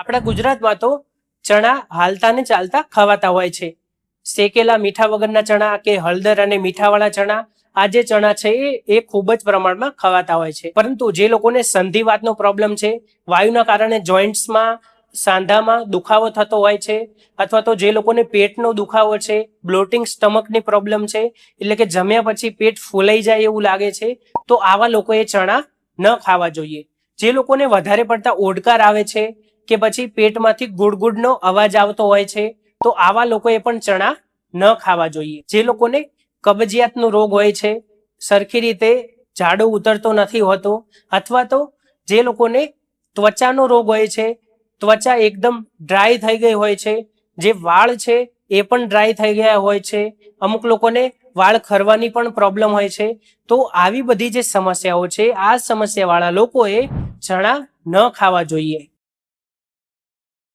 આપણા ગુજરાતમાં તો ચણા હાલતા ને ચાલતા ખવાતા હોય છે. શેકેલા મીઠા વગરના ચણા કે હળદર અને મીઠાવાળા ચણા આ જે ચણા છે એ ખૂબ જ પ્રમાણમાં ખવાતા હોય છે. પરંતુ જે લોકોને સંધિવાતનો પ્રોબ્લેમ છે, વાયુના કારણે જોઈન્ટ્સમાં સાંધામાં દુખાવો થતો હોય છે, અથવા તો જે લોકોને પેટનો દુખાવો છે બ્લોટિંગ સ્ટમકની પ્રોબ્લેમ છે, એટલે કે જમ્યા પછી પેટ ફૂલાઈ જાય એવું લાગે છે, તો આવા લોકોએ ચણા ન ખાવા જોઈએ. જે લોકોને વધારે પડતા ઓડકાર આવે છે કે પછી પેટમાંથી ગુડગુડનો અવાજ આવતો હોય છે, તો આવા લોકોએ પણ ચણા ન ખાવા જોઈએ. જે લોકોને કબજિયાતનો રોગ હોય છે, સરખી રીતે ઝાડો ઉતરતો નથી હોતો, અથવા તો જે લોકોને ત્વચાનો રોગ હોય છે, ત્વચા એકદમ ડ્રાય થઈ ગઈ હોય છે, જે વાળ છે એ પણ ડ્રાય થઈ ગયા હોય છે, અમુક લોકોને વાળ ખરવાની પણ પ્રોબ્લેમ હોય છે, તો આવી બધી જે સમસ્યાઓ છે, આ સમસ્યાવાળા લોકોએ ચણા ન ખાવા જોઈએ.